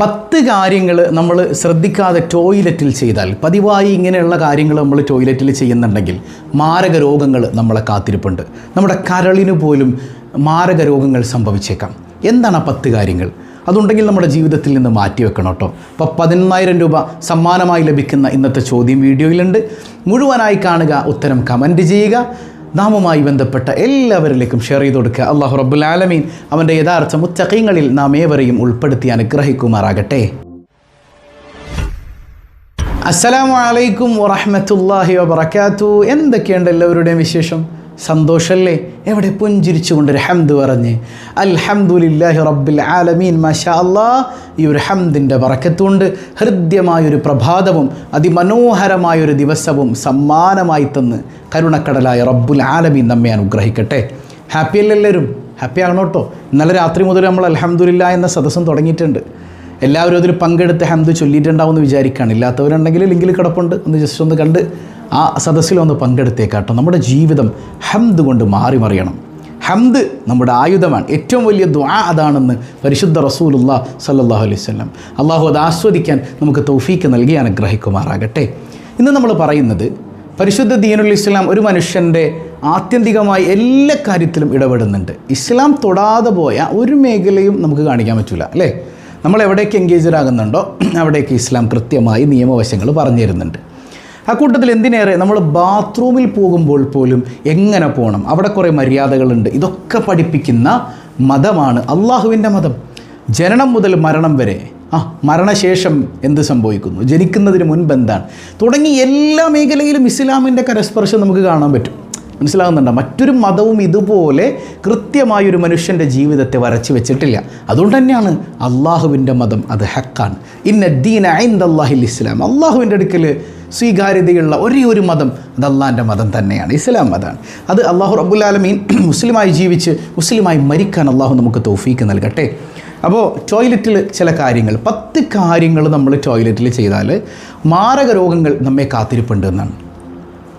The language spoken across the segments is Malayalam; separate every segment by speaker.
Speaker 1: പത്ത് കാര്യങ്ങൾ നമ്മൾ ശ്രദ്ധിക്കാതെ ടോയ്ലറ്റിൽ ചെയ്താൽ പതിവായി ഇങ്ങനെയുള്ള കാര്യങ്ങൾ നമ്മൾ ടോയ്ലറ്റിൽ ചെയ്യുന്നുണ്ടെങ്കിൽ മാരക രോഗങ്ങൾ നമ്മളെ കാത്തിരിപ്പുണ്ട്. നമ്മുടെ കരളിന് പോലും മാരക രോഗങ്ങൾ സംഭവിച്ചേക്കാം. എന്താണ് ആ പത്ത് കാര്യങ്ങൾ? അതുണ്ടെങ്കിൽ നമ്മുടെ ജീവിതത്തിൽ നിന്ന് മാറ്റി വെക്കണം കേട്ടോ. അപ്പോൾ പതിനൊന്നായിരം രൂപ സമ്മാനമായി ലഭിക്കുന്ന ഇന്നത്തെ ചോദ്യം വീഡിയോയിലുണ്ട്. മുഴുവനായി കാണുക ഉത്തരം കമന്റ് ചെയ്യുക. നാമുമായി ബന്ധപ്പെട്ട എല്ലാവരിലേക്കും ഷെയർ ചെയ്ത് കൊടുക്കുക. അള്ളാഹു റബ്ബുൽ ആലമീൻ അവന്റെ യഥാർത്ഥ മുത്തഖീങ്ങളിൽ നാം ഏവരെയും ഉൾപ്പെടുത്തി അനുഗ്രഹിക്കുമാറാകട്ടെ. അസ്സലാമു അലൈക്കും വറഹ്മത്തുള്ളാഹി വബറകാത്തു എന്തൊക്കെയുണ്ട് എല്ലാവരുടെയും വിശേഷം? സന്തോഷമല്ലേ എവിടെ പുഞ്ചിരിച്ചുകൊണ്ടൊരു ഹംദ് പറഞ്ഞ് അൽഹംദുലില്ലാഹി റബ്ബിൽ ആലമീൻ മാഷാ അല്ലാ ഈ ഒരു ഹംദിന്റെ വറക്കത്തുകൊണ്ട് ഹൃദ്യമായൊരു പ്രഭാതവും അതിമനോഹരമായൊരു ദിവസവും സമ്മാനമായി തന്ന് കരുണക്കടലായ റബ്ബുൽ ആലമീൻ നമ്മെ അനുഗ്രഹിക്കട്ടെ. ഹാപ്പി അല്ലേ എല്ലാവരും? ഹാപ്പി ആകണം കേട്ടോ. ഇന്നലെ രാത്രി മുതൽ നമ്മൾ അൽഹംദുലില്ല എന്ന സദസ്സം തുടങ്ങിയിട്ടുണ്ട്. എല്ലാവരും അതിൽ പങ്കെടുത്ത് ഹംദ് ചൊല്ലിയിട്ടുണ്ടാവുമെന്ന് വിചാരിക്കുകയാണ്. ഇല്ലാത്തവരുണ്ടെങ്കിൽ ലിങ്കിൽ കിടപ്പുണ്ട്. ഒന്ന് ജസ്റ്റ് ഒന്ന് കണ്ട് ആ സദസ്സിൽ സദസ്സിലൊന്ന് പങ്കെടുത്തേക്കാട്ടോ. നമ്മുടെ ജീവിതം ഹംദ് കൊണ്ട് മാറി മറിയണം. ഹംദ് നമ്മുടെ ആയുധമാണ്. ഏറ്റവും വലിയ ദ്വാ അതാണെന്ന് പരിശുദ്ധ റസൂലുള്ള സല്ലാഹു അലൈഹി വസല്ലം അള്ളാഹു അത് ആസ്വദിക്കാൻ നമുക്ക് തൗഫീക്ക് നൽകി അനുഗ്രഹിക്കുമാറാകട്ടെ. ഇന്ന് നമ്മൾ പറയുന്നത് പരിശുദ്ധ ദീനുൽ ഇസ്ലാം ഒരു മനുഷ്യന്റെ ആത്യന്തികമായി എല്ലാ കാര്യത്തിലും ഇടപെടുന്നുണ്ട്. ഇസ്ലാം തൊടാതെ പോയ ഒരു മേഖലയും നമുക്ക് കാണിക്കാൻ പറ്റില്ല അല്ലേ? നമ്മൾ എവിടേക്ക് എൻഗേജഡ് ആകുന്നുണ്ടോ? അവിടേക്ക് ഇസ്ലാം കൃത്യമായി നിയമവശങ്ങൾ പറഞ്ഞു തരുന്നുണ്ട് ആ കൂട്ടത്തിൽ എന്തിനേറെ? നമ്മൾ ബാത്റൂമിൽ പോകുമ്പോൾ പോലും എങ്ങനെ പോകണം അവിടെ കുറേ മര്യാദകളുണ്ട്. ഇതൊക്കെ പഠിപ്പിക്കുന്ന മതമാണ് അള്ളാഹുവിന്റെ മതം. ജനനം മുതൽ മരണം വരെ ആ മരണശേഷം എന്ത് സംഭവിക്കുന്നു? ജനിക്കുന്നതിന് മുൻപ് എന്താണ്? തുടങ്ങി എല്ലാ മേഖലയിലും ഇസ്ലാമിന്റെ കരസ്പർശം നമുക്ക് കാണാൻ പറ്റും. മനസ്സിലാകുന്നുണ്ടോ? മറ്റൊരു മതവും ഇതുപോലെ കൃത്യമായൊരു മനുഷ്യന്റെ ജീവിതത്തെ വരച്ച് വെച്ചിട്ടില്ല. അതുകൊണ്ട് തന്നെയാണ് അള്ളാഹുവിന്റെ മതം അത് ഹക്കാണ്. ഇന്ന ദീൻ ഐന്ദ അള്ളാഹിൽ ഇസ്ലാം. അള്ളാഹുവിന്റെ അടുക്കൽ സ്വീകാര്യതയുള്ള ഒരേ ഒരു മതം അത് അള്ളാന്റെ മതം തന്നെയാണ്. ഇസ്ലാം മതമാണ്. അത് അള്ളാഹു റബ്ബുലാലമീൻ മുസ്ലിമായി ജീവിച്ച് മുസ്ലിമായി മരിക്കാൻ അള്ളാഹു നമുക്ക് തൗഫീക്ക് നൽകട്ടെ. അപ്പോൾ ടോയ്ലറ്റിൽ ചില കാര്യങ്ങൾ പത്ത് കാര്യങ്ങൾ നമ്മൾ ടോയ്ലറ്റിൽ ചെയ്താൽ മാരക രോഗങ്ങൾ നമ്മെ കാത്തിരിപ്പുണ്ട് എന്നാണ്.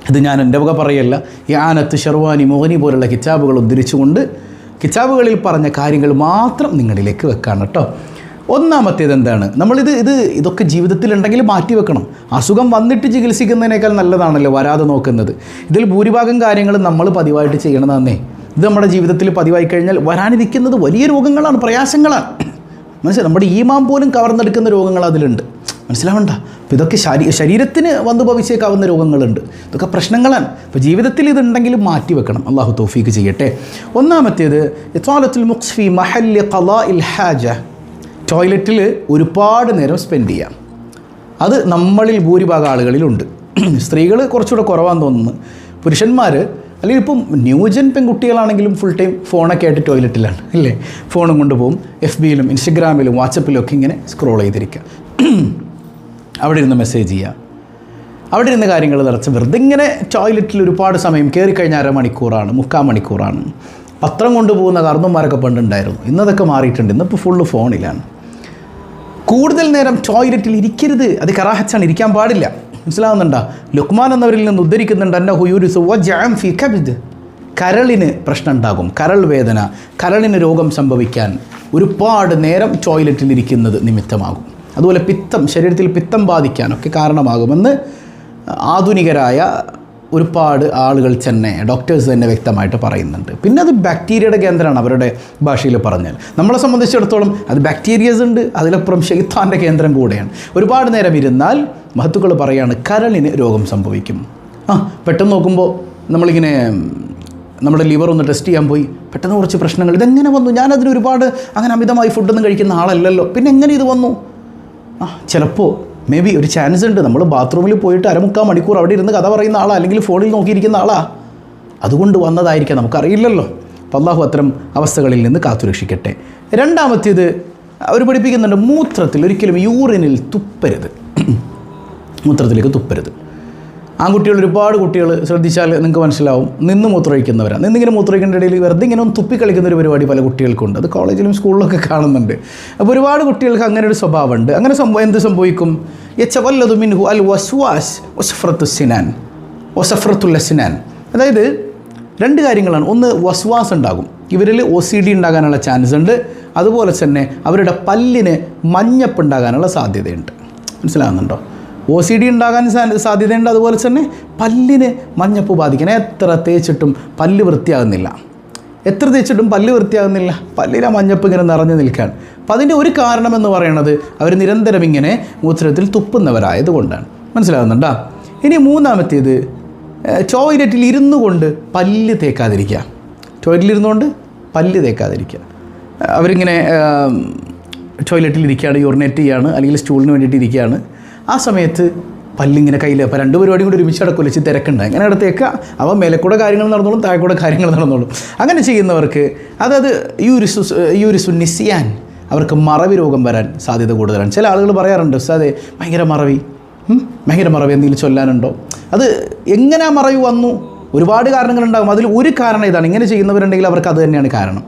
Speaker 1: ഇത് ഞാൻ എന്റെ വക പറയല്ല. ഈ ആനത്ത് ഷെർവാനി മോഹനി പോലുള്ള കിതാബുകൾ ഉദ്ധരിച്ചുകൊണ്ട് കിതാബുകളിൽ പറഞ്ഞ കാര്യങ്ങൾ മാത്രം നിങ്ങളിലേക്ക് വെക്കാണ് കേട്ടോ. ഒന്നാമത്തേത് എന്താണ് നമ്മളിത് ഇത് ഇതൊക്കെ ജീവിതത്തിൽ ഉണ്ടെങ്കിൽ മാറ്റി വെക്കണം അസുഖം വന്നിട്ട് ചികിത്സിക്കുന്നതിനേക്കാൾ നല്ലതാണല്ലോ വരാതെ നോക്കുന്നത്. ഇതിൽ ഭൂരിഭാഗം കാര്യങ്ങൾ നമ്മൾ പതിവായിട്ട് ചെയ്യണതാന്നേ. ഇത് നമ്മുടെ ജീവിതത്തിൽ പതിവായി കഴിഞ്ഞാൽ വരാനിരിക്കുന്നത് വലിയ രോഗങ്ങളാണ് പ്രയാസങ്ങളാണ്. മനസ്സിലായി നമ്മുടെ ഈമാം പോലും കവർന്നെടുക്കുന്ന രോഗങ്ങൾ അതിലുണ്ട്. മനസ്സിലാവണ്ട? അപ്പോൾ ഇതൊക്കെ ശരീ ശരീരത്തിന് വന്നു ഭവിച്ചേക്കാവുന്ന രോഗങ്ങളുണ്ട്. ഇതൊക്കെ പ്രശ്നങ്ങളാണ്. അപ്പോൾ ജീവിതത്തിൽ ഇതുണ്ടെങ്കിൽ മാറ്റി വെക്കണം അള്ളാഹു തോഫീക്ക് ചെയ്യട്ടെ. ഒന്നാമത്തേത് ഇത്വാലത്തുൽ മുഖ്ഫി മഹല്യ കലാ ഇൽ ഹാജ. ടോയ്ലറ്റിൽ ഒരുപാട് നേരം സ്പെൻഡ് ചെയ്യാം. അത് നമ്മളിൽ ഭൂരിഭാഗം ആളുകളിലുണ്ട്. സ്ത്രീകൾ കുറച്ചുകൂടെ കുറവാന്ന് തോന്നുന്നു. പുരുഷന്മാർ അല്ലെങ്കിൽ ഇപ്പം ന്യൂജൻ പെൺകുട്ടികളാണെങ്കിലും ഫുൾ ടൈം ഫോണൊക്കെ ആയിട്ട് ടോയ്ലറ്റിലാണ് അല്ലേ? ഫോണും കൊണ്ടുപോകും എഫ് ബിയിലും ഇൻസ്റ്റഗ്രാമിലും വാട്സപ്പിലും ഒക്കെ ഇങ്ങനെ സ്ക്രോൾ ചെയ്തിരിക്കുക. അവിടെ ഇരുന്ന് മെസ്സേജ് ചെയ്യുക. അവിടെ ഇരുന്ന് കാര്യങ്ങൾ നിറച്ച് വെറുതെ ഇങ്ങനെ ടോയ്ലറ്റിൽ ഒരുപാട് സമയം കയറി കഴിഞ്ഞാൽ അരമണിക്കൂറാണ് മുക്കാൽ മണിക്കൂറാണ്. പത്രം കൊണ്ടുപോകുന്ന കർന്നന്മാരൊക്കെ പണ്ടുണ്ടായിരുന്നു. ഇന്നതൊക്കെ മാറിയിട്ടുണ്ട്. ഇന്നിപ്പോൾ ഫുള്ള് ഫോണിലാണ് കൂടുതൽ നേരം ടോയ്ലറ്റിൽ ഇരിക്കരുത്. അത് കറാഹച്ചാണ് ഇരിക്കാൻ പാടില്ല. മനസ്സിലാവുന്നുണ്ടോ? ലുക്മാൻ എന്നവരിൽ നിന്ന് ഉദ്ധരിക്കുന്നുണ്ട് എന്റെ ഹുയൂരിസ് ഫി കരളിന് പ്രശ്നം ഉണ്ടാകും കരൾ വേദന കരളിന് രോഗം സംഭവിക്കാൻ ഒരുപാട് നേരം ടോയ്ലറ്റിൽ ഇരിക്കുന്നത് നിമിത്തമാകും. അതുപോലെ പിത്തം ശരീരത്തിൽ പിത്തം ബാധിക്കാനൊക്കെ കാരണമാകുമെന്ന് ആധുനികരായ ഒരുപാട് ആളുകൾ തന്നെ ഡോക്ടേഴ്സ് തന്നെ വ്യക്തമായിട്ട് പറയുന്നുണ്ട്. പിന്നെ അത് ബാക്ടീരിയയുടെ കേന്ദ്രമാണ് അവരുടെ ഭാഷയിൽ പറഞ്ഞാൽ. നമ്മളെ സംബന്ധിച്ചിടത്തോളം അത് ബാക്ടീരിയസ് ഉണ്ട് അതിലപ്പുറം ഷെയ്ത്താന്റെ കേന്ദ്രം കൂടെയാണ്. ഒരുപാട് നേരം ഇരുന്നാൽ മഹത്തുക്കൾ പറയാണ് കരളിന് രോഗം സംഭവിക്കും. ആ പെട്ടെന്ന് നോക്കുമ്പോൾ നമ്മളിങ്ങനെ നമ്മുടെ ലിവർ ഒന്ന് ടെസ്റ്റ് ചെയ്യാൻ പോയി. പെട്ടെന്ന് കുറച്ച് പ്രശ്നങ്ങൾ. ഇതെങ്ങനെ വന്നു? ഞാനതിന് ഒരുപാട് അങ്ങനെ അമിതമായി ഫുഡൊന്നും കഴിക്കുന്ന ആളല്ലല്ലോ. പിന്നെ എങ്ങനെ ഇത് വന്നു? ആ ചിലപ്പോൾ മേ ബി ഒരു ചാൻസ് ഉണ്ട്. നമ്മൾ ബാത്റൂമിൽ പോയിട്ട് അരമുക്കാൽ മണിക്കൂർ അവിടെ ഇരുന്ന് കഥ പറയുന്ന ആളാ അല്ലെങ്കിൽ ഫോണിൽ നോക്കിയിരിക്കുന്ന ആളാ. അതുകൊണ്ട് വന്നതായിരിക്കാം. നമുക്കറിയില്ലല്ലോ. അപ്പം അള്ളാഹു അത്തരം അവസ്ഥകളിൽ നിന്ന് കാത്തുരക്ഷിക്കട്ടെ രണ്ടാമത്തേത് അവർ പഠിപ്പിക്കുന്നുണ്ട് മൂത്രത്തിൽ ഒരിക്കലും യൂറിനിൽ തുപ്പരുത്. മൂത്രത്തിലേക്ക് തുപ്പരുത്. ആൺകുട്ടികൾ ഒരുപാട് കുട്ടികൾ ശ്രദ്ധിച്ചാൽ നിങ്ങൾക്ക് മനസ്സിലാവും നിന്ന് മൂത്രമൊഴിക്കുന്നവരാണ് നിന്നിങ്ങനെ മൂത്രമൊഴിക്കേണ്ട ഇടയിൽ വെറുതെ ഇങ്ങനെ ഒന്ന് തുപ്പി കളിക്കുന്ന ഒരു പരിപാടി പല കുട്ടികൾക്കുണ്ട്. അത് കോളേജിലും സ്കൂളിലൊക്കെ കാണുന്നുണ്ട്. അപ്പോൾ ഒരുപാട് കുട്ടികൾക്ക് അങ്ങനെ ഒരു സ്വഭാവമുണ്ട്. അങ്ങനെ സംഭവം എന്ത് സംഭവിക്കും? യച്ചവല്ലതു മിൻഹു അൽ വസ്വാസ് വസഫ്രത്തു സിനാൻ. വസഫ്രത്തുല്ല സിനാൻ. അതായത് രണ്ട് കാര്യങ്ങളാണ്. ഒന്ന് വസ്വാസ് ഉണ്ടാകും. ഇവരിൽ ഒ സി ഡി ഉണ്ടാകാനുള്ള ചാൻസ് ഉണ്ട്. അതുപോലെ തന്നെ അവരുടെ പല്ലിന് മഞ്ഞപ്പ് ഉണ്ടാകാനുള്ള സാധ്യതയുണ്ട്. മനസ്സിലാകുന്നുണ്ടോ ഒ സി ഡി ഉണ്ടാകാൻ സാധ്യതയുണ്ട്. അതുപോലെ തന്നെ പല്ലിന് മഞ്ഞപ്പ് ബാധിക്കണം എത്ര തേച്ചിട്ടും പല്ല് വൃത്തിയാകുന്നില്ല. എത്ര തേച്ചിട്ടും പല്ല് വൃത്തിയാകുന്നില്ല. പല്ലിലെ മഞ്ഞപ്പ് ഇങ്ങനെ നിറഞ്ഞു നിൽക്കുകയാണ്. അപ്പം അതിന്റെ ഒരു കാരണം എന്ന് പറയുന്നത് അവർ നിരന്തരം ഇങ്ങനെ മൂത്രത്തിൽ തുപ്പുന്നവരായതുകൊണ്ടാണ്. മനസ്സിലാകുന്നുണ്ടോ? ഇനി മൂന്നാമത്തേത് ടോയ്ലറ്റിൽ ഇരുന്നു കൊണ്ട് പല്ല് തേക്കാതിരിക്കുക. ടോയ്ലറ്റിൽ ഇരുന്നുകൊണ്ട് പല്ല് തേക്കാതിരിക്കുക. അവരിങ്ങനെ ടോയ്ലറ്റിൽ ഇരിക്കുകയാണ് യൂറിനേറ്റ് ചെയ്യുകയാണ് അല്ലെങ്കിൽ സ്റ്റൂളിന് വേണ്ടിയിട്ട് ഇരിക്കുകയാണ്. ആ സമയത്ത് പല്ലിങ്ങനെ കയ്യിൽ അപ്പോൾ രണ്ട് പരിപാടിയും കൂടി ഒരുമിച്ച് അടക്കം വെച്ച് തിരക്കുണ്ട്. അങ്ങനെ അടുത്തേക്ക് അവ മേലക്കൂടെ കൂടെ കാര്യങ്ങൾ നടന്നോളും താഴെക്കൂടെ കൂടെ കാര്യങ്ങൾ നടന്നോളും. അങ്ങനെ ചെയ്യുന്നവർക്ക് അതായത് യൂരിസു യൂരിസു നിസിയാൻ അവർക്ക് മറവി രോഗം വരാൻ സാധ്യത കൂടുതലാണ്. ചില ആളുകൾ പറയാറുണ്ട് അതെ ഭയങ്കര മറവി. ഭയങ്കര മറവി എന്തെങ്കിലും ചൊല്ലാനുണ്ടോ? അത് എങ്ങനെ മറവി വന്നു? ഒരുപാട് കാരണങ്ങളുണ്ടാകും. അതിൽ ഒരു കാരണം ഇതാണ്. ഇങ്ങനെ ചെയ്യുന്നവരുണ്ടെങ്കിൽ അവർക്ക് അത് തന്നെയാണ് കാരണം.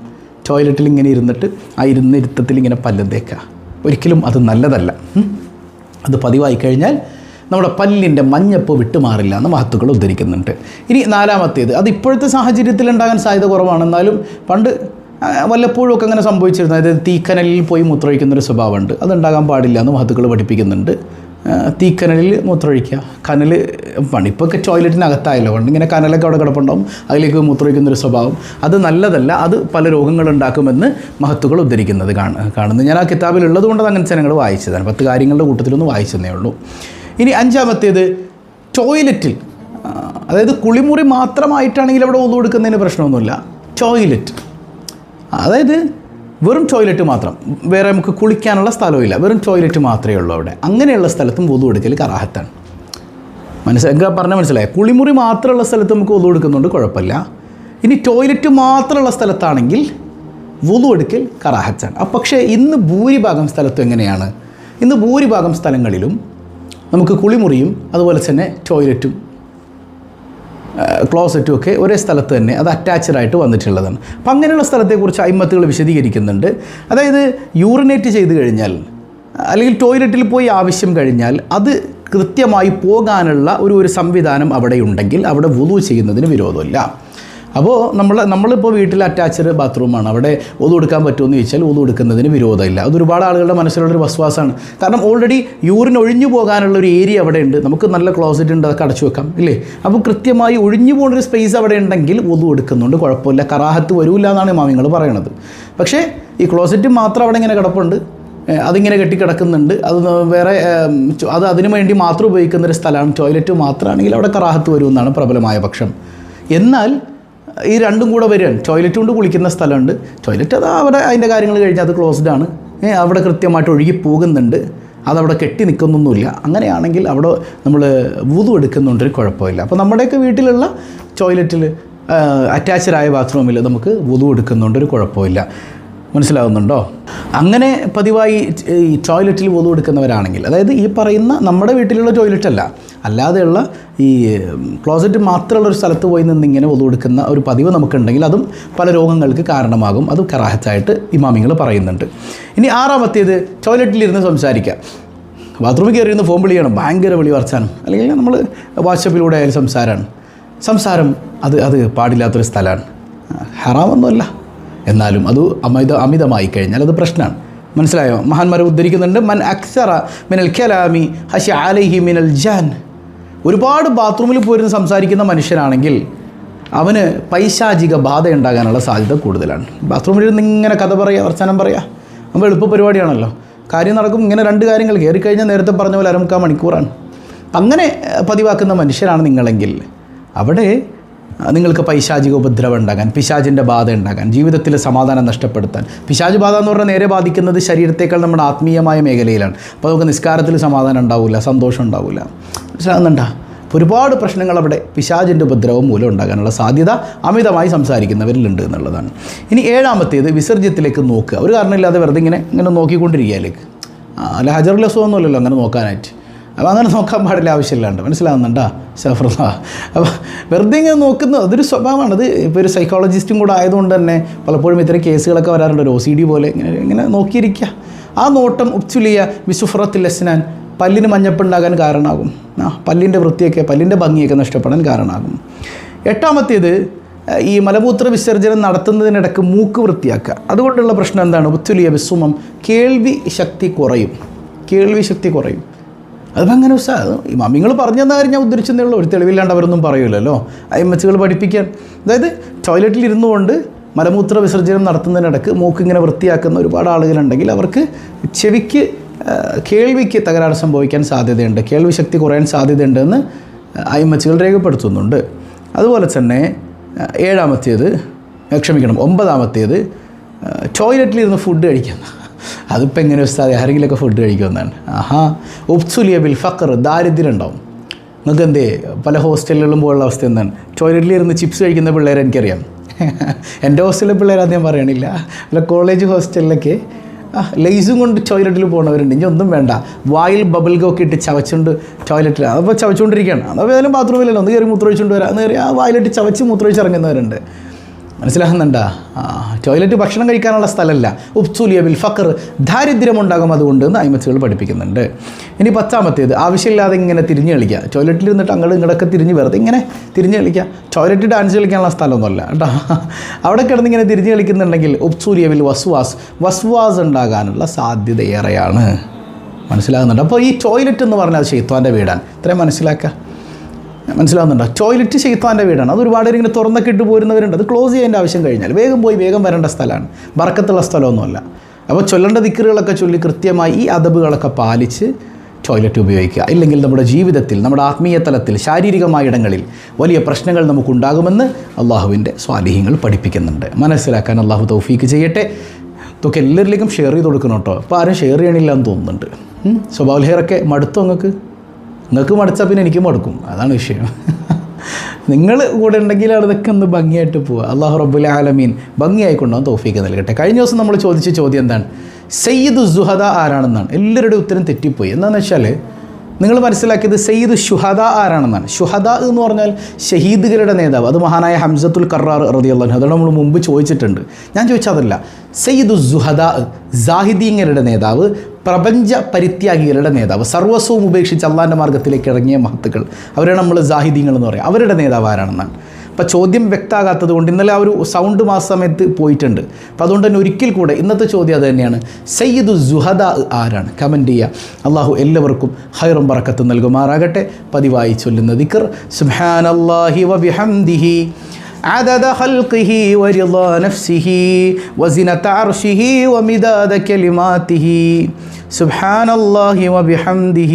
Speaker 1: ടോയ്ലറ്റിൽ ഇങ്ങനെ ഇരുന്നിട്ട് ആ ഇരുന്നിരുത്തത്തിൽ ഇങ്ങനെ പല്ലും തേക്കുക ഒരിക്കലും അത് നല്ലതല്ല. അത് പതിവായി കഴിഞ്ഞാൽ നമ്മുടെ പല്ലിന്റെ മഞ്ഞപ്പ് വിട്ടുമാറില്ല എന്ന് മഹത്തുക്കൾ ഉദ്ധരിക്കുന്നുണ്ട്. ഇനി നാലാമത്തേത് അത് ഇപ്പോഴത്തെ സാഹചര്യത്തിൽ ഉണ്ടാകാൻ സാധ്യത കുറവാണ് എന്നാലും പണ്ട് വല്ലപ്പോഴും ഒക്കെ അങ്ങനെ സംഭവിച്ചിരുന്നു. അതായത് തീക്കനലിൽ പോയി മൂത്രമൊഴിക്കുന്നൊരു സ്വഭാവമുണ്ട്. അതുണ്ടാകാൻ പാടില്ല എന്ന് മഹത്തുക്കൾ പഠിപ്പിക്കുന്നുണ്ട്. തീക്കനലിൽ മൂത്രമൊഴിക്കുക. കനൽ പണിപ്പൊക്കെ ടോയ്ലറ്റിനകത്തായല്ലോ. പണ്ട് ഇങ്ങനെ കനലൊക്കെ അവിടെ കിടപ്പുണ്ടാവും. അതിലേക്ക് മൂത്രമൊഴിക്കുന്നൊരു സ്വഭാവം. അത് നല്ലതല്ല അത് പല രോഗങ്ങളുണ്ടാക്കുമെന്ന് മഹത്തുക്കൾ ഉദ്ധരിക്കുന്നത് കാണ കാണുന്നത് ഞാൻ ആ കിതാബിൽ ഉള്ളത് കൊണ്ട് അങ്ങനത്തെ ഞങ്ങൾ വായിച്ചതാണ്. പത്ത് കാര്യങ്ങളുടെ കൂട്ടത്തിലൊന്ന് വായിച്ചതേ ഉള്ളൂ. ഇനി അഞ്ചാമത്തേത് ടോയ്ലറ്റിൽ അതായത് കുളിമുറി മാത്രമായിട്ടാണെങ്കിൽ അവിടെ ഒന്നു കൊടുക്കുന്നതിന് പ്രശ്നമൊന്നുമില്ല. ടോയ്ലറ്റ്. അതായത് വെറും ടോയ്ലറ്റ് മാത്രം. വേറെ നമുക്ക് കുളിക്കാനുള്ള സ്ഥലമില്ല വെറും ടോയ്ലറ്റ് മാത്രമേ ഉള്ളൂ അവിടെ. അങ്ങനെയുള്ള സ്ഥലത്തും വധു എടുക്കൽ കറാഹത്താണ്. മനസ്സിലാക്കുക പറഞ്ഞാൽ മനസ്സിലായി? കുളിമുറി മാത്രമുള്ള സ്ഥലത്ത് നമുക്ക് വധു എടുക്കുന്നുണ്ട് കുഴപ്പമില്ല. ഇനി ടോയ്ലറ്റ് മാത്രമുള്ള സ്ഥലത്താണെങ്കിൽ വധു എടുക്കൽ കറാഹത്താണ്. അപ്പം പക്ഷേ ഇന്ന് ഭൂരിഭാഗം സ്ഥലത്തും എങ്ങനെയാണ്? ഇന്ന് ഭൂരിഭാഗം സ്ഥലങ്ങളിലും നമുക്ക് കുളിമുറിയും അതുപോലെ തന്നെ ടോയ്ലറ്റും ക്ലോസറ്റും ഒക്കെ ഒരേ സ്ഥലത്ത് തന്നെ അത് അറ്റാച്ച്ഡ് ആയിട്ട് വന്നിട്ടുള്ളതാണ്. അപ്പം അങ്ങനെയുള്ള സ്ഥലത്തെക്കുറിച്ച് അയിമത്തുകൾ വിശദീകരിക്കുന്നുണ്ട്. അതായത് യൂറിനേറ്റ് ചെയ്ത് കഴിഞ്ഞാൽ അല്ലെങ്കിൽ ടോയ്ലറ്റിൽ പോയി ആവശ്യം കഴിഞ്ഞാൽ അത് കൃത്യമായി പോകാനുള്ള ഒരു ഒരു സംവിധാനം അവിടെ ഉണ്ടെങ്കിൽ അവിടെ വുതു ചെയ്യുന്നതിന് വിരോധമില്ല. അപ്പോൾ നമ്മൾ നമ്മളിപ്പോൾ വീട്ടിൽ അറ്റാച്ച്ഡ് ബാത്റൂമാണ് അവിടെ ഒതു കൊടുക്കാൻ പറ്റുമെന്ന് ചോദിച്ചാൽ ഒതു കൊടുക്കുന്നതിന് വിരോധമില്ല. അത് ഒരുപാട് ആളുകളുടെ മനസ്സിലുള്ളൊരു വസ്വാസാണ് കാരണം ഓൾറെഡി യൂറിൻ ഒഴിഞ്ഞു പോകാനുള്ള ഒരു ഏരിയ അവിടെ ഉണ്ട്. നമുക്ക് നല്ല ക്ലോസറ്റ് ഉണ്ട് അതൊക്കെ അടച്ചു വെക്കാം ഇല്ലേ? അപ്പോൾ കൃത്യമായി ഒഴിഞ്ഞു പോകുന്നൊരു സ്പേസ് അവിടെ ഉണ്ടെങ്കിൽ ഒതു കൊടുക്കുന്നുണ്ട്. കുഴപ്പമില്ല. കറാഹത്ത് വരൂല്ല എന്നാണ് മാമിങ്ങൾ പറയണത്. പക്ഷേ ഈ ക്ലോസറ്റ് മാത്രം അവിടെ ഇങ്ങനെ കിടപ്പുണ്ട്. അതിങ്ങനെ കെട്ടിക്കിടക്കുന്നുണ്ട് അത് വേറെ അത് അതിനു വേണ്ടി മാത്രം ഉപയോഗിക്കുന്ന ഒരു സ്ഥലമാണ്. ടോയ്ലറ്റ് മാത്രമാണെങ്കിൽ അവിടെ കറാഹത്ത് വരുമെന്നാണ് പ്രബലമായ പക്ഷം. എന്നാൽ ഈ രണ്ടും കൂടെ വരികയാണ്. ടോയ്ലറ്റ് കൊണ്ട് കുളിക്കുന്ന സ്ഥലമുണ്ട്. ടോയ്ലറ്റ് അത് അവിടെ അതിന്റെ കാര്യങ്ങൾ കഴിഞ്ഞാൽ അത് ക്ലോസ്ഡ് ആണ്. അവിടെ കൃത്യമായിട്ട് ഒഴുകി പോകുന്നുണ്ട്. അതവിടെ കെട്ടി നിൽക്കുന്നൊന്നുമില്ല. അങ്ങനെയാണെങ്കിൽ അവിടെ നമ്മൾ വുതു എടുക്കുന്നുണ്ട് ഒരു കുഴപ്പമില്ല. അപ്പോൾ നമ്മുടെയൊക്കെ വീട്ടിലുള്ള ടോയ്ലറ്റിൽ ആയ ബാത്റൂമിൽ നമുക്ക് വുതു എടുക്കുന്നുണ്ട് ഒരു കുഴപ്പമില്ല. മനസ്സിലാവുന്നുണ്ടോ? അങ്ങനെ പതിവായി ഈ ടോയ്ലറ്റിൽ വുതു എടുക്കുന്നവരാണെങ്കിൽ അതായത് ഈ പറയുന്ന നമ്മുടെ വീട്ടിലുള്ള ടോയ്ലറ്റ് അല്ല അല്ലാതെയുള്ള ഈ ക്ലോസറ്റ് മാത്രമുള്ള ഒരു സ്ഥലത്ത് പോയി നിന്ന് ഇങ്ങനെ ഒതു കൊടുക്കുന്ന ഒരു പതിവ് നമുക്കുണ്ടെങ്കിൽ അതും പല രോഗങ്ങൾക്ക് കാരണമാകും. അത് കറാഹത്തായിട്ട് ഇമാമിങ്ങൾ പറയുന്നുണ്ട്. ഇനി ആറാമത്തേത് ടോയ്ലറ്റിലിരുന്ന് സംസാരിക്കുക ബാത്റൂമിൽ കയറി ഇരുന്ന് ഫോൺ വിളിക്കണം ഭയങ്കര വിളി വർച്ചാനും അല്ലെങ്കിൽ നമ്മൾ വാട്സപ്പിലൂടെ ആയാലും സംസാരമാണ്. സംസാരം അത് അത് പാടില്ലാത്തൊരു സ്ഥലമാണ്. ഹറാമൊന്നുമല്ല. എന്നാലും അത് അമിത അമിതമായി കഴിഞ്ഞാൽ അത് പ്രശ്നമാണ്. മനസ്സിലായോ? മഹാന്മാരെ ഉദ്ധരിക്കുന്നുണ്ട്. മൻ അക്സറ മിനൽ ഖലാമി ഹഷ അലൈഹി മിനൽ ജാൻ ഒരുപാട് ബാത്റൂമിൽ പോയിരുന്ന് സംസാരിക്കുന്ന മനുഷ്യനാണെങ്കിൽ അവന് പൈശാചിക ബാധ ഉണ്ടാകാനുള്ള സാധ്യത കൂടുതലാണ്. ബാത്റൂമിൽ ഇരുന്ന് ഇങ്ങനെ കഥ പറയുക വർത്തമാനം പറയുക നമ്മൾ എളുപ്പ പരിപാടിയാണല്ലോ. കാര്യം നടക്കും ഇങ്ങനെ രണ്ട് കാര്യങ്ങൾ കയറിക്കഴിഞ്ഞാൽ നേരത്തെ പറഞ്ഞ പോലെ അരമുക്കാൽ മണിക്കൂറാണ്. അങ്ങനെ പതിവാക്കുന്ന മനുഷ്യരാണ് നിങ്ങളെങ്കിൽ. അവിടെ നിങ്ങൾക്ക് പൈശാചിക ഉപദ്രവം ഉണ്ടാകാൻ പിശാചിന്റെ ബാധ ഉണ്ടാകാൻ ജീവിതത്തിലെ സമാധാനം നഷ്ടപ്പെടുത്താൻ. പിശാജ് ബാധ എന്ന് പറഞ്ഞാൽ നേരെ ബാധിക്കുന്നത് ശരീരത്തേക്കാൾ നമ്മുടെ ആത്മീയമായ മേഖലയിലാണ്. അപ്പോൾ നമുക്ക് നിസ്കാരത്തിൽ സമാധാനം ഉണ്ടാവില്ല സന്തോഷം ഉണ്ടാവില്ല മനസ്സിലാകുന്നുണ്ടോ? ഒരുപാട് പ്രശ്നങ്ങൾ അവിടെ പിശാചിന്റെ ഉപദ്രവം മൂലം ഉണ്ടാകാനുള്ള സാധ്യത അമിതമായി സംസാരിക്കുന്നവരിലുണ്ട് എന്നുള്ളതാണ്. ഇനി ഏഴാമത്തേത് വിസർജ്യത്തിലേക്ക് നോക്കുക. ഒരു കാരണമില്ലാതെ വെറുതെ ഇങ്ങനെ ഇങ്ങനെ നോക്കിക്കൊണ്ടിരിക്കുകയിലേക്ക് അല്ല ഹജറുലസമൊന്നുമല്ലല്ലോ അങ്ങനെ നോക്കാനായിട്ട്. അപ്പോൾ അങ്ങനെ നോക്കാൻ പാടില്ല ആവശ്യമില്ലാണ്ട്. മനസ്സിലാവുന്നുണ്ടോ? ഷഫറുള്ള അപ്പോൾ വെറുതെ ഇങ്ങനെ നോക്കുന്ന. അതൊരു സ്വഭാവമാണ്. അത് ഇപ്പോൾ ഒരു സൈക്കോളജിസ്റ്റും കൂടെ ആയതുകൊണ്ട് തന്നെ പലപ്പോഴും ഇത്തരം കേസുകളൊക്കെ വരാറുണ്ട്. ഒരു ഒ സി ഡി പോലെ ഇങ്ങനെ ഇങ്ങനെ നോക്കിയിരിക്കുക. ആ നോട്ടം ഉപ്ചുലിയ വിസുഫറത്തിൽ ലസ്നാൻ പല്ലിന് മഞ്ഞപ്പുണ്ടാകാൻ കാരണമാകും. ആ പല്ലിന്റെ വൃത്തിയൊക്കെ പല്ലിന്റെ ഭംഗിയൊക്കെ നഷ്ടപ്പെടാൻ കാരണമാകും. എട്ടാമത്തേത് ഈ മലമൂത്ര വിസർജനം നടത്തുന്നതിനിടക്ക് മൂക്ക് വൃത്തിയാക്കുക. അതുകൊണ്ടുള്ള പ്രശ്നം എന്താണ്? ഉത്തുലിയ വിസുമം കേൾവി ശക്തി കുറയും. കേൾവി ശക്തി കുറയും. അതിപ്പോൾ അങ്ങനെ ഉസ്താ മമ്മിങ്ങൾ പറഞ്ഞു തന്ന കാര്യം ഞാൻ ഉദ്ദേശിച്ചതേ ഒരു തെളിവില്ലാണ്ട് അവരൊന്നും പറയൂലല്ലോ. അയ്യമ്മച്ചുകൾ പഠിപ്പിക്കാൻ. അതായത് ടോയ്ലറ്റിൽ ഇരുന്നു കൊണ്ട് മലമൂത്ര വിസർജനം നടത്തുന്നതിനിടക്ക് മൂക്ക് ഇങ്ങനെ വൃത്തിയാക്കുന്ന ഒരുപാട് ആളുകളുണ്ടെങ്കിൽ അവർക്ക് ചെവിക്ക് കേൾവിക്ക് തകരാറ് സംഭവിക്കാൻ സാധ്യതയുണ്ട്. കേൾവി ശക്തി കുറയാൻ സാധ്യതയുണ്ടെന്ന് അയ്യമ്മച്ചുകൾ രേഖപ്പെടുത്തുന്നുണ്ട്. അതുപോലെ തന്നെ ഏഴാമത്തേത് ക്ഷമിക്കണം ഒമ്പതാമത്തേത് ടോയ്ലറ്റിലിരുന്ന് ഫുഡ് കഴിക്കുന്ന അതിപ്പോൾ എങ്ങനെ ഉസ്താദ്? ആരെങ്കിലുമൊക്കെ ഫുഡ് കഴിക്കുമെന്നാണ്. ആഹാ ഉപ്സുലിയ ബിൽ ഫക്കർ ദാരിദ്ര്യം ഉണ്ടാവും നിങ്ങൾക്ക് എന്തേ? പല ഹോസ്റ്റലുകളിലും പോലുള്ള അവസ്ഥ എന്താണ്? ടോയ്ലറ്റിലിരുന്ന് ചിപ്സ് കഴിക്കുന്ന പിള്ളേരെ എനിക്കറിയാം. എന്റെ ഹോസ്റ്റലിലെ പിള്ളേരെ ആദ്യം പറയണില്ല. അല്ല കോളേജ് ഹോസ്റ്റലിലൊക്കെ ലൈസും കൊണ്ട് ടോയ്ലറ്റിൽ പോകുന്നവരുണ്ട് ഇനി ഒന്നും വേണ്ട. വായിൽ ബബിൾ ഗോക്ക് ഇട്ട് ചവച്ചുകൊണ്ട് ടോയ്ലറ്റിൽ അതപ്പോൾ ചവച്ചുകൊണ്ടിരിക്കുകയാണ്. അതപ്പോൾ ഏതായാലും ബാത്റൂമിലല്ലോ ഒന്ന് കയറി മൂത്രമൊഴിച്ചുകൊണ്ട് വരാം. എന്ന് കയറി ആ വായിലിട്ട് ചവച്ച് മൂത്രമൊഴിച്ച് ഇറങ്ങുന്നവരുണ്ട്. മനസ്സിലാകുന്നുണ്ടാ? ടോയ്ലറ്റ് ഭക്ഷണം കഴിക്കാനുള്ള സ്ഥലമല്ല. ഉപ്സുലിയ ബിൽ ഫക്കർ ദാരിദ്ര്യം ഉണ്ടാകും അതുകൊണ്ട് എന്ന് അയിമത്തുകൾ പഠിപ്പിക്കുന്നുണ്ട്. ഇനി പത്താമത്തേത് ആവശ്യമില്ലാതെ ഇങ്ങനെ തിരിഞ്ഞു കളിക്കുക. ടോയ്ലറ്റിൽ ഇരുന്നിട്ട് അങ്ങോട്ട് ഇങ്ങോട്ടൊക്കെ തിരിഞ്ഞ് വെറുതെ ഇങ്ങനെ തിരിഞ്ഞു കളിക്കുക. ടോയ്ലറ്റ് ഡാൻസ് കളിക്കാനുള്ള സ്ഥലമൊന്നുമല്ല കേട്ടോ. അവിടെ കിടന്ന് ഇങ്ങനെ തിരിഞ്ഞ് കളിക്കുന്നുണ്ടെങ്കിൽ ഉപ്സൂലിയബിൽ വസ്വാസ് വസ്വാസ് ഉണ്ടാകാനുള്ള സാധ്യത ഏറെയാണ്. മനസ്സിലാകുന്നുണ്ട്. അപ്പോൾ ഈ ടോയ്ലറ്റ് എന്ന് പറഞ്ഞാൽ ഷെയ്ത്വാന്റെ വീടാണ്. ഇത്രയും മനസ്സിലാക്കുക. മനസ്സിലാവുന്നുണ്ടോ? ടോയ്ലറ്റ് ചെയ്ത്താന്റെ വീടാണ്. അത് ഒരുപാട് ഇങ്ങനെ തുറന്നൊക്കെ ഇട്ട് പോരുന്നവരുണ്ട്. അത് ക്ലോസ് ചെയ്യേണ്ട ആവശ്യം കഴിഞ്ഞാൽ വേഗം പോയി വേഗം വരേണ്ട സ്ഥലമാണ്. വറക്കത്തുള്ള സ്ഥലമൊന്നുമല്ല. അപ്പോൾ ചൊല്ലേണ്ട ദിക്കറുകളൊക്കെ ചൊല്ലി കൃത്യമായി ഈ അതബുകളൊക്കെ പാലിച്ച് ടോയ്ലറ്റ് ഉപയോഗിക്കുക. ഇല്ലെങ്കിൽ നമ്മുടെ ജീവിതത്തിൽ നമ്മുടെ ആത്മീയ തലത്തിൽ ശാരീരികമായ ഇടങ്ങളിൽ വലിയ പ്രശ്നങ്ങൾ നമുക്കുണ്ടാകുമെന്ന് അള്ളാഹുവിന്റെ സ്വാലിഹ്യങ്ങൾ പഠിപ്പിക്കുന്നുണ്ട്. മനസ്സിലാക്കാൻ അള്ളാഹു തൗഫീക്ക് ചെയ്യട്ടെ. ഇതൊക്കെ എല്ലാവരിലേക്കും ഷെയർ ചെയ്ത് കൊടുക്കണം കേട്ടോ. അപ്പോൾ ആരും ഷെയർ ചെയ്യണില്ല എന്ന് തോന്നുന്നുണ്ട്. സ്വഭാവ ഹെയറൊക്കെ മടുത്തു നിങ്ങൾക്ക്? നിങ്ങൾക്ക് മടുച്ചാൽ പിന്നെ എനിക്കും മടുക്കും. അതാണ് വിഷയം. നിങ്ങൾ കൂടെ ഉണ്ടെങ്കിലാണ് ഇതൊക്കെ ഒന്ന് ഭംഗിയായിട്ട് പോവുക. അള്ളാഹു റബ്ബുൽ ആലമീൻ ഭംഗിയായിക്കൊണ്ടാവും തോഫീക്ക് നൽകട്ടെ. കഴിഞ്ഞ ദിവസം നമ്മൾ ചോദിച്ച ചോദ്യം എന്താണ്? സയ്യിദ് സുഹദ ആരാണെന്നാണ്. എല്ലാവരുടെയും ഉത്തരം തെറ്റിപ്പോയി. എന്താണെന്ന് വെച്ചാൽ നിങ്ങൾ മനസ്സിലാക്കിയത് സയ്യിദ് ഷുഹദ ആരാണെന്നാണ്. ഷുഹദ എന്ന് പറഞ്ഞാൽ ഷഹീദുകളുടെ നേതാവ്. അത് മഹാനായ ഹംസത്തുൽ കറാർ റതിയുള്ള അതോടെ നമ്മൾ മുമ്പ് ചോദിച്ചിട്ടുണ്ട്. ഞാൻ ചോദിച്ചതല്ല സയ്യിദു സുഹദ ജാഹിദീങ്ങരുടെ നേതാവ് പ്രപഞ്ച പരിത്യാഗികളുടെ നേതാവ് സർവസ്വവും ഉപേക്ഷിച്ച് അള്ളാന്റെ മാർഗത്തിലേക്ക് ഇറങ്ങിയ മഹത്തുക്കൾ. അവരെ നമ്മൾ ജാഹിദീങ്ങൾ എന്ന് പറയുക അവരുടെ നേതാവ് ആരാണെന്നാണ്. അപ്പോൾ ചോദ്യം വ്യക്തമാകാത്തത് കൊണ്ട് ഇന്നലെ ആ ഒരു സൗണ്ട് മാസ സമയത്ത് പോയിട്ടുണ്ട് അപ്പോൾ അതുകൊണ്ട് തന്നെ ഒരിക്കൽ കൂടെ ഇന്നത്തെ ചോദ്യം അത് തന്നെയാണ് സയ്യിദു സുഹദ ആരാണ് കമൻറ്റ് ചെയ്യുക അള്ളാഹു എല്ലാവർക്കും ഹൈറും പറക്കത്ത് നൽകുമാറാകട്ടെ പതിവായി ചൊല്ലുന്ന ദിക്കർ സുബ്ഹാനല്ലാഹി വബിഹംദിഹി عدد خلقه ورضا نفسه وزنة عرشه ومداد كلماته سبحان الله وبحمده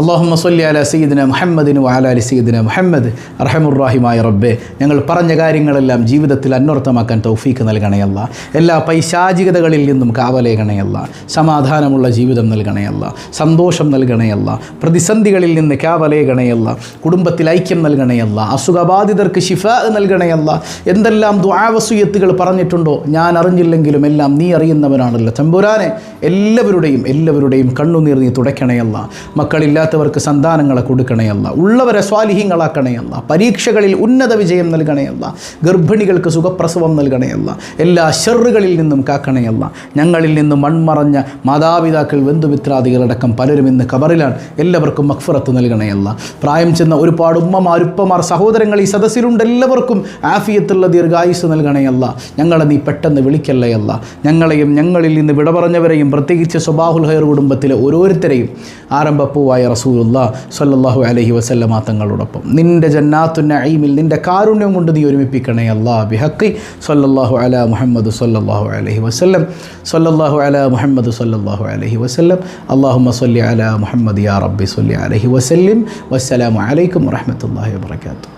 Speaker 1: അള്ളാഹു സൊല്ലി അല സീദിന മുഹമ്മദിൻ അല അലി സീദിന മുഹമ്മദ്. റഹമുറാഹിമായ റബ്ബെ ഞങ്ങൾ പറഞ്ഞ കാര്യങ്ങളെല്ലാം ജീവിതത്തിൽ അന്വർത്ഥമാക്കാൻ തൗഫീക്ക് നൽകണയല്ല എല്ലാ പൈശാചികതകളിൽ നിന്നും കാവലേകണയല്ല സമാധാനമുള്ള ജീവിതം നൽകണയല്ല സന്തോഷം നൽകണയല്ല പ്രതിസന്ധികളിൽ നിന്ന് കാവലേകണയല്ല കുടുംബത്തിൽ ഐക്യം നൽകണയല്ല അസുഖബാധിതർക്ക് ശിഫ നൽകണയല്ല എന്തെല്ലാം ദ്വാവസുയത്തുകൾ പറഞ്ഞിട്ടുണ്ടോ? ഞാൻ അറിഞ്ഞില്ലെങ്കിലും എല്ലാം നീ അറിയുന്നവനാണല്ലോ തമ്പുരാനെ. എല്ലാവരുടെയും എല്ലാവരുടെയും കണ്ണുനീർ നീ തുടയ്ക്കണയല്ല മക്കളില്ല മക്കളില്ലാത്തവർക്ക് സന്താനങ്ങളെ കൊടുക്കണയല്ല ഉള്ളവരെ സ്വാലിഹ്യങ്ങളാക്കണയല്ല പരീക്ഷകളിൽ ഉന്നത വിജയം നൽകണയല്ല ഗർഭിണികൾക്ക് സുഖപ്രസവം നൽകണയല്ല എല്ലാ ഷെറുകളിൽ നിന്നും കാക്കണയല്ല ഞങ്ങളിൽ നിന്നും മൺമറഞ്ഞ മാതാപിതാക്കൾ ബന്ധുമിത്രാദികളടക്കം പലരും ഇന്ന് കബറിലാണ് എല്ലാവർക്കും മക്ഫറത്ത് നൽകണയല്ല. പ്രായം ചെന്ന ഒരുപാട് ഉമ്മമാർ ഉപ്പമാർ സഹോദരങ്ങൾ ഈ സദസ്സിലുണ്ട് എല്ലാവർക്കും ആഫിയത്തുള്ള ദീർഘായുസ് നൽകണയല്ല. ഞങ്ങളെ നീ പെട്ടെന്ന് വിളിക്കല്ലയല്ല. ഞങ്ങളെയും ഞങ്ങളിൽ നിന്ന് വിട പറഞ്ഞവരെയും പ്രത്യേകിച്ച് സ്വബാഹുൽ ഹൈർ കുടുംബത്തിലെ ഓരോരുത്തരെയും ആരംഭപ്പൂവായ റസൂലുള്ള സല്ലല്ലാഹു അലഹി വസല്ലമ തങ്ങളോടൊപ്പം. നിന്റെ ജന്നാത്തു നഈമിൽ നിന്റെ കാരുണ്യം കൊണ്ട് നീ ഒരുമിപ്പിക്കണേ അല്ലാ ബിഹക്കി സല്ലല്ലാഹു അല മുഹമ്മദ് സല്ലല്ലാഹു അലഹി വസല്ലം. സല്ലല്ലാഹു അല മുഹമ്മദ് സല്ലല്ലാഹു അലഹി വസല്ലം. അല്ലാഹുമ്മ സല്ലി അല മുഹമ്മദ് യാ റബ്ബി സല്ലി അലൈഹി വസല്ലിം. വസ്സലാമു അലൈക്കും വറഹ്മത്തുള്ളാഹി വബറകാതുഹു